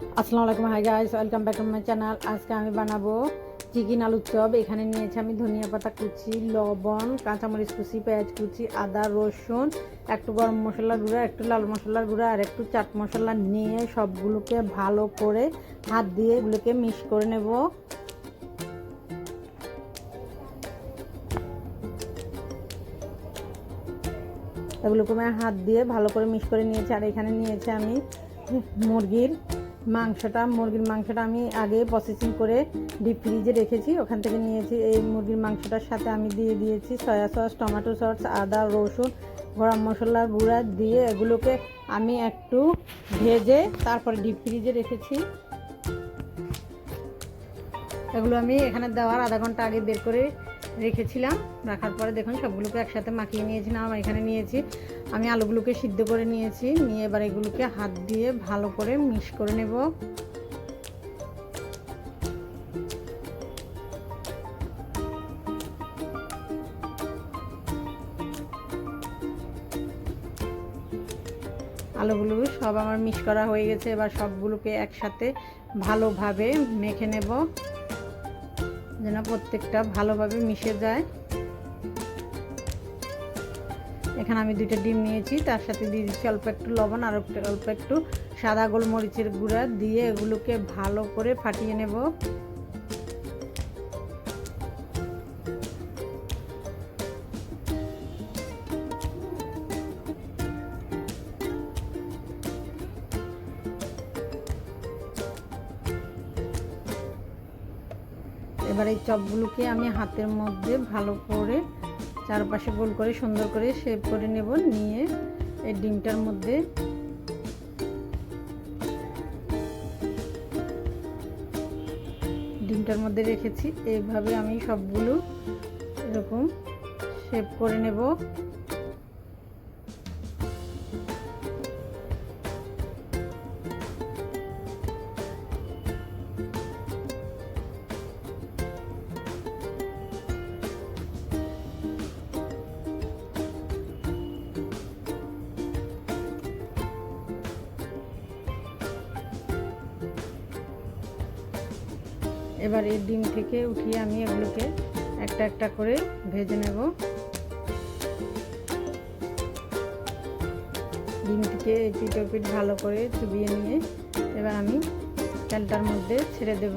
আসসালামু আলাইকুম hi guys welcome back to my channel আজকে আমি বানাবো চিকেন আলুর চপ। এখানে নিয়েছি আমি ধনিয়া পাতা কুচি, লবণ, কাঁচামরিচ কুচি, পেঁয়াজ কুচি, আদা, রসুন, একটু গরম মশলার গুঁড়া, একটু লাল মশলার গুঁড়া, আর একটু চাট মশলা নিয়ে সবগুলোকে ভালো করে হাত দিয়ে এগুলোকে মিক্স করে নেব। এগুলোকে আমি হাত দিয়ে ভালো করে মিক্স করে নিয়েছি। আর এখানে নিয়েছি আমি মুরগির মাংসটা, মুরগির মাংসটা আমি আগে প্রসেসিং করে ডিপ ফ্রিজে রেখেছি। ওখান থেকে নিয়েছি এই মুরগির মাংসটার সাথে আমি দিয়ে দিয়েছি সয়া সস টমেটো সস আদা, রসুন, গরম মশলার গুঁড়া দিয়ে এগুলোকে আমি একটু ভেজে তারপরে ডিপ ফ্রিজে রেখেছি। এগুলো আমি এখানে দেওয়ার আধা ঘণ্টা আগে বের করে রেখেছিলাম, রাখার পরে দেখুন সবগুলোকে একসাথে মাখিয়ে নিয়েছিলাম আর এখানে নিয়েছি। আমি আলুগুলোকে সিদ্ধ করে নিয়েছি, নিয়ে এবার এগুলোকে হাত দিয়ে ভালো করে মিক্স করে নেব। আলুগুলো সব আমার মিক্স করা হয়ে গেছে, এবার সবগুলোকে একসাথে ভালোভাবে মেখে নেব। যেন প্রত্যেকটা ভালোভাবে মিশে যায়। এখানে আমি দুইটা ডিম নিয়েছি, তার সাথে দিয়ে দিচ্ছি অল্প একটু লবণ আর অল্প একটু সাদা গোলমরিচের গুঁড়া দিয়ে এগুলোকে ভালো করে ফাটিয়ে নেব। এবার এই চপগুলোকে আমি হাতের মধ্যে ভালো করে চারপাশে গোল করে সুন্দর করে শেপ করে নেব, নিয়ে এই ডিমটার মধ্যে ডিমটার মধ্যে রেখেছি। এইভাবে আমি সবগুলো এরকম শেপ করে নেব। এবার এই ডিম থেকে উঠিয়ে আমি এগুলোকে একটা একটা করে ভেজে নেব। ডিম থেকে পিট পিট ভালো করে চুবিয়ে নিয়ে এবার আমি তেলটার মধ্যে ছেড়ে দেব।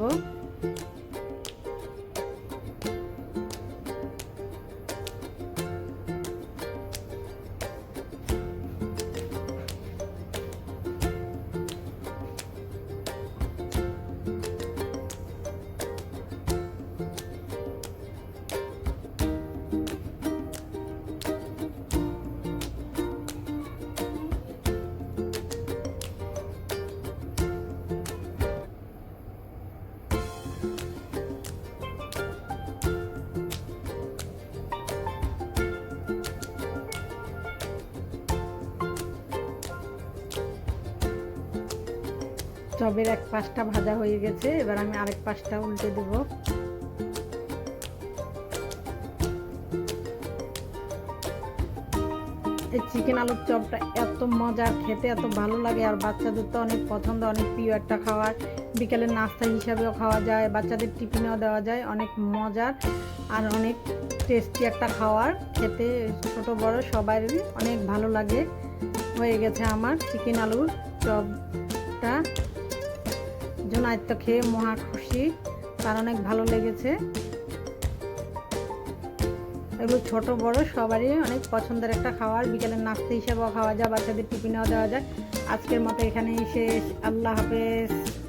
চবের এক পাশটা ভাজা হয়ে গেছে, এবার আমি আরেক পাশটা উল্টে দেব। এই চিকেন আলুর চপটা এত মজা খেতে এত ভালো লাগে, আর বাচ্চাদের তো অনেক পছন্দ, অনেক প্রিয় একটা খাবার। বিকেলের নাস্তা হিসাবেও খাওয়া যায়, বাচ্চাদের টিফিনেও দেওয়া যায়, অনেক মজার আর অনেক টেস্টি একটা খাবার খেতে ছোট, বড় সবারই অনেক ভালো লাগে। হয়ে গেছে আমার চিকেন আলুর চপটা। জন্য আয়ত্ত খেয়ে মহা খুশি। তার অনেক ভালো লেগেছে। এগুলো ছোট, বড়, সবারই অনেক পছন্দের একটা খাবার। বিকেলের নাস্তা হিসেবেও খাওয়া যায়, বাচ্চাদের টিফিনেও দেওয়া যায়। আজকের মতো এখানেই শেষ। আল্লাহ হাফেজ।